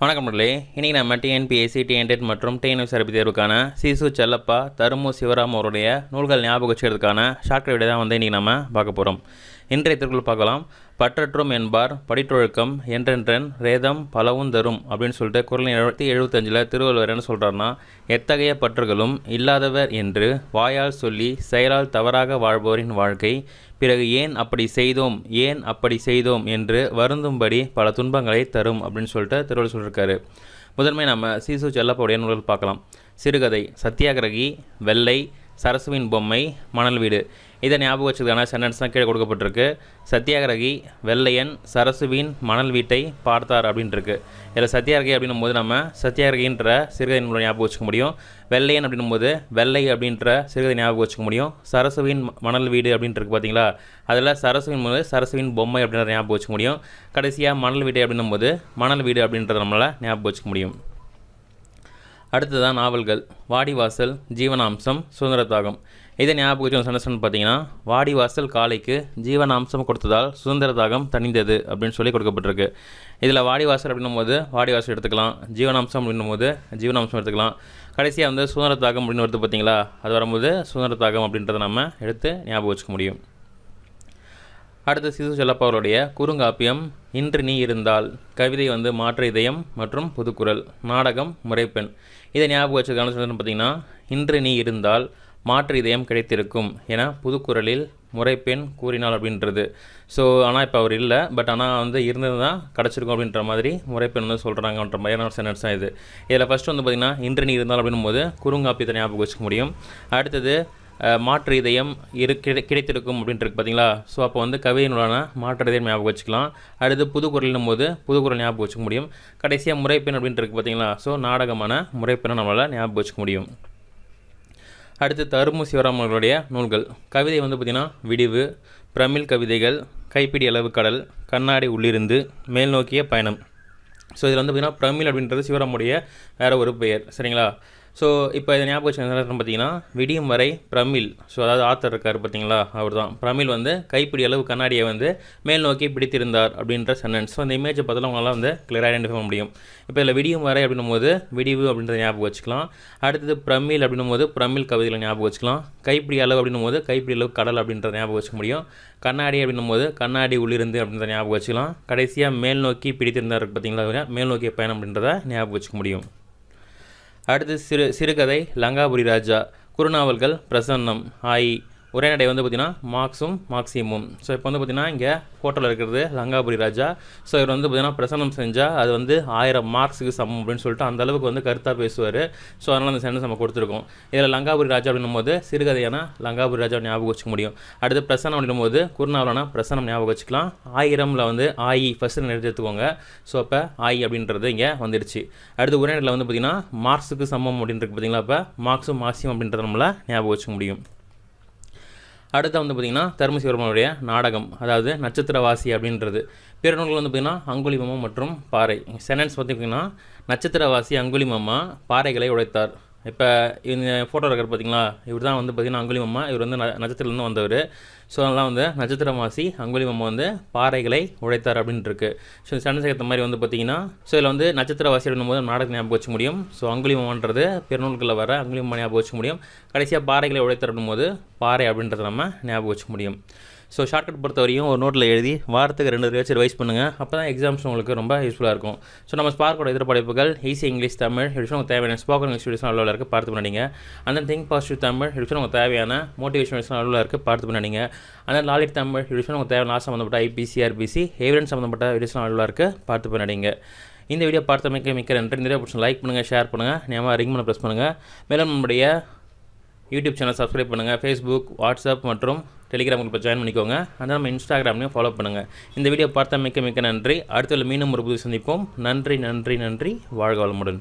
வணக்கம் நண்பர்களே. இன்றைக்கி நம்ம டிஎன்பிஎஸ்சி டிஎன்டெட் மற்றும் டிஎன்எஸ் அரபி தேர்வுக்கான சிசு செல்லப்பா தருமு சிவராம் அவருடைய நூல்கள் ஞாபகம் வச்சுக்கிறதுக்கான ஷார்ட் வீடியோ தான் வந்து இன்றைக்கி நம்ம பார்க்க போகிறோம் இன்றைய திருக்குள் பார்க்கலாம். பற்றற்றும் என்பார் படிற்றொழுக்கம் என்றென்றன் ரேதம் பலவும் தரும் அப்படின்னு சொல்லிட்டு குரல் எழுபத்தி எழுபத்தஞ்சில் திருவள்ளுவர் என்ன சொல்கிறாருன்னா எத்தகைய பற்றுகளும் இல்லாதவர் என்று வாயால் சொல்லி செயலால் தவறாக வாழ்பவரின் வாழ்க்கை பிறகு ஏன் அப்படி செய்தோம் ஏன் அப்படி செய்தோம் என்று வருந்தும்படி பல துன்பங்களை தரும் அப்படின்னு சொல்லிட்டு திருவள்ளுவர் சொல்லியிருக்காரு முதன்மை நம்ம சீசு செல்லப்போடைய நூல்கள் பார்க்கலாம். சிறுகதை சத்தியாகிரகி வெள்ளை சரசுவின் பொம்மை மணல் வீடு. இதை ஞாபகம் வச்சதுக்கான சென்டென்ஸ் தான் கீழே கொடுக்கப்பட்டிருக்கு. சத்தியாகிரகி வெள்ளையன் சரசுவின் மணல் வீட்டை பார்த்தார் அப்படின்ட்டுருக்கு. இதில் சத்தியாகிரகி அப்படின்னும் போது நம்ம சத்தியாகிரகின்ற சிறுகதை மூலம் ஞாபகம் வச்சுக்க முடியும். வெள்ளையன் அப்படின்னும் போது வெள்ளை அப்படின்ற சிறுகதை ஞாபகம் வச்சுக்க முடியும். சரசுவின் மணல் வீடு அப்படின்ட்டு பார்த்தீங்களா? அதில் சரசுவின் போது சரசுவின் பொம்மை அப்படின்ற ஞாபகம் வச்சுக்க முடியும். கடைசியாக மணல் வீட்டை அப்படின்னும் போது மணல் வீடு அப்படின்றத நம்மளால் ஞாபகம் வச்சுக்க முடியும். அடுத்ததான் நாவல்கள். வாடிவாசல் ஜீவனாம்சம் சுதந்திர இதை ஞாபகம் வச்சு பார்த்தீங்கன்னா வாடிவாசல் காலைக்கு ஜீவனாம்சம் கொடுத்ததால் சுதந்திர தாகம் தணிந்தது அப்படின்னு சொல்லி கொடுக்கப்பட்டிருக்கு. இதில் வாடிவாசல் அப்படின்னும் போது வாடிவாசல் எடுத்துக்கலாம் ஜீவனாம்சம் அப்படின்னும் போது ஜீவனாம்சம் எடுத்துக்கலாம். கடைசியாக வந்து சுதந்திர தாகம் அப்படின்னு வருது பார்த்தீங்களா? அது வரும்போது சுதந்திர தாகம் அப்படின்றத நம்ம எடுத்து ஞாபகம் வச்சுக்க முடியும். அடுத்து சிசு செல்லப்பாவருடைய குறுங்காப்பியம் இன்று நீ இருந்தால். கவிதை வந்து மாற்று இதயம் மற்றும் புதுக்குரல் நாடகம் முறைப்பெண். இதை ஞாபகம் வச்சுக்கான சொல்லணும் பார்த்தீங்கன்னா இன்று நீ இருந்தால் மாற்று இதயம் கிடைத்திருக்கும் என புதுக்குரலில் முறைப்பெண் கூறினாள் அப்படின்றது. ஸோ ஆனால் இப்போ அவர் இல்லை பட் ஆனால் வந்து இருந்தது தான் கிடச்சிருக்கும் அப்படின்ற மாதிரி முறைப்பெண் வந்து சொல்கிறாங்கன்ற மாதிரியான சென்டென்ஸ் தான் இது. இதில் ஃபஸ்ட்டு வந்து பார்த்திங்கன்னா இன்று நீ இருந்தால் அப்படின்னும் போது குறுங்காப்பியத்தை ஞாபகம் வச்சுக்க முடியும். அடுத்தது மாற்று இதயம் இரு கிடை கிடைத்திருக்கும் அப்படின்ட்டு பார்த்தீங்களா ஸோ அப்போ வந்து கவிதையினுடான மாற்று இதயம் ஞாபகம் வச்சுக்கலாம். அடுத்து புது போது புதுக்குரல் ஞாபகம் வச்சுக்க முடியும். கடைசியாக முறைப்பெண் அப்படின்ட்டு இருக்கு பார்த்தீங்களா ஸோ நாடகமான முறைப்பெண்ணை நம்மளால் ஞாபகம் வச்சுக்க முடியும். அடுத்து தருமு சிவராம் அவர்களுடைய நூல்கள். கவிதை வந்து பார்த்திங்கன்னா விடிவு பிரமிழ் கவிதைகள் கைப்பிடி அளவு கடல் கண்ணாடி உள்ளிருந்து மேல் நோக்கிய பயணம். ஸோ இதில் வந்து பார்த்திங்கன்னா பிரமிழ் அப்படின்றது சிவராமுடைய வேறு ஒரு பெயர். சரிங்களா? ஸோ இப்போ இதை ஞாபகம் வச்சு பார்த்தீங்கன்னா விடியும் வரை பிரமிழ் ஸோ அதாவது ஆத்தர் இருக்கார் பார்த்தீங்களா அவர் தான் பிரமிழ் வந்து கைப்பிடி அளவு கண்ணாடியை வந்து மேல் நோக்கி பிடித்திருந்தார் அப்படின்ற சென்டென்ஸ் ஸோ அந்த இமேஜை பார்த்தாலும் உங்களால் வந்து கிளியராக ஐடென்டிஃபை பண்ண முடியும். இப்போ இதில் விடியும் வரை அப்படின்னும் போது விடிவு அப்படின்றத ஞாபகம் வச்சுக்கலாம். அடுத்தது பிரமிழ் அப்படின்னும் போது பிரமிழ் கவிதைகளை ஞாபகம் வச்சுக்கலாம். கைப்பிடி அளவு அப்படின்னும் போது கைப்பிடி அளவு கடல் அப்படின்றத ஞாபகம் வச்சுக்க முடியும். கண்ணாடி அப்படின்னும் போது கண்ணாடி உள்ளிருந்து அப்படின்றத ஞாபகம் வச்சுக்கலாம். கடைசியாக மேல் நோக்கி பிடித்திருந்தார் பார்த்தீங்களா மேல் நோக்கிய பயணம் அப்படின்றத ஞாபகம் வச்சுக்க முடியும். அடுத்து சிறு சிறுகதை லங்காபுரி ராஜா குறுநாவல்கள் பிரசன்னம் ஆயி. உரைநடை வந்து பார்த்திங்கன்னா மார்க்ஸும் மார்க்சியமும் ஸோ இப்போ வந்து பார்த்திங்கன்னா இங்கே கோட்டையில் இருக்கிறது லங்காபுரி ராஜா. ஸோ இவர் வந்து பார்த்திங்கன்னா பிரசன்னம் செஞ்சால் அது வந்து ஆயிரம் மார்க்ஸுக்கு சமம் அப்படின்னு சொல்லிட்டு அந்த அளவுக்கு வந்து கருத்தாக பேசுவார். ஸோ அதனால் அந்த சென்டென்ஸ் நம்ம கொடுத்துருக்கோம். இதில் லங்காபுரி ராஜா அப்படின்னும் போது சிறுகதையான லங்காபுரி ராஜா ஞாபகம் வச்சுக்க முடியும். அடுத்து பிரசன்னம் அப்படின்னும் போது குறுநாவலான பிரசன்னம் ஞாபகம் வச்சுக்கலாம். ஆயிரமில் வந்து ஆயி ஃபஸ்ட்டு எடுத்து எடுத்துக்கோங்க. ஸோ அப்போ ஆயி அப்படின்றது இங்கே வந்துடுச்சு அடுத்து உரைநடையில் வந்து பார்த்திங்கன்னா மார்க்ஸுக்கு சமம் அப்படின்றது பார்த்தீங்களா? இப்போ மார்க்ஸும் மார்க்சியம் அப்படின்றத நம்மளால் ஞாபகம் வச்சுக்க முடியும். அடுத்து வந்து பார்த்திங்கன்னா தர்மசிவரமனுடைய நாடகம் அதாவது நட்சத்திரவாசி அப்படின்றது. பிற நூல்கள் வந்து பார்த்திங்கன்னா அங்குலிமமா மற்றும் பாறை. சென்டென்ஸ் பார்த்திங்கன்னா நட்சத்திரவாசி அங்குலிமம்மா பாறைகளை உடைத்தார். இப்போ இந்த ஃபோட்டோ இருக்கிற பார்த்தீங்களா இவர் தான் வந்து பார்த்திங்கன்னா அங்குலிமம்மா இவர் வந்து ந- நட்சத்திரத்துலேருந்து வந்தவர். ஸோ அதெல்லாம் வந்து நட்சத்திரவாசி அங்குலிமம்மா வந்து பாறைகளை உழைத்தார் அப்படின்ட்டு இருக்கு. ஸோ இந்த மாதிரி வந்து பார்த்திங்கன்னா ஸோ இதில் வந்து நட்சத்திரவாசி அப்படின்னும் போது நாடகம் ஞாபகம் வச்சு முடியும். ஸோ அங்குலிமம்ன்றது பெருநூல்களில் வர அங்குலிமம்மா ஞாபகம் வச்சு முடியும். கடைசியாக பாறைகளை உழைத்தருடும் போது பாறை அப்படின்றத நம்ம ஞாபகம் வச்சு முடியும். ஸோ ஷார்ட்கட் பொறுத்த வரையும் ஒரு நோட்டில் எழுதி வாரத்துக்கு ரெண்டு வச்சு ரிவைஸ் பண்ணுங்கள் அப்போ தான் எக்ஸாம்ஸ் உங்களுக்கு ரொம்ப யூஸ்ஃபுல்லாக இருக்கும். ஸோ நம்ம ஸ்பார்க்கோட இதர படைப்புகள் ஈஸி இங்கிலீஷ் தமிழ் எடுத்து உங்களுக்கு தேவையான ஸ்போக்கன் இங்கிலீஷ் வீடியோஸ் அளவில் இருக்குது பார்த்து பண்ணிங்க அந்த திங்க் பாசிட்டிவ் தமிழ் எடுத்து உங்களுக்கு தேவையான மோட்டிவேஷன் வீடியோஸ் அளவில் இருக்குது பார்த்து பண்ணிங்க அந்த லாலிட் தமிழ் எடுத்து உங்களுக்கு தேவையான லாஸ்ட் சம்மந்தப்பட்ட ஐபிசி ஆர்பிசி எவிடன்ஸ் சம்மந்தப்பட்ட வீடியோஸ் அளவில் இருக்குது பார்த்து பண்ணிங்க இந்த வீடியோ பார்த்தமைக்க மிக்க நன்றி. நிறைய பிடிச்சி லைக் பண்ணுங்கள் ஷேர் பண்ணுங்கள் நியமாக ரிங் பண்ண ப்ரெஸ் பண்ணுங்கள் மேலும் நம்முடைய யூடியூப் சேனல் சப்ஸ்கிரைப் பண்ணுங்கள் ஃபேஸ்புக் வாட்ஸ்அப் மற்றும் டெலிகிராம் குரூப்பில் ஜாயின் பண்ணிக்கோங்க. அந்த நம்ம இன்ஸ்டாகிராம்லையும் ஃபாலோ பண்ணுங்கள் இந்த வீடியோ பார்த்த மிக்க மிக்க நன்றி. அடுத்த மீண்டும் ஒரு புது சந்திப்போம். நன்றி நன்றி நன்றி. வாழ்க வளமுடன்.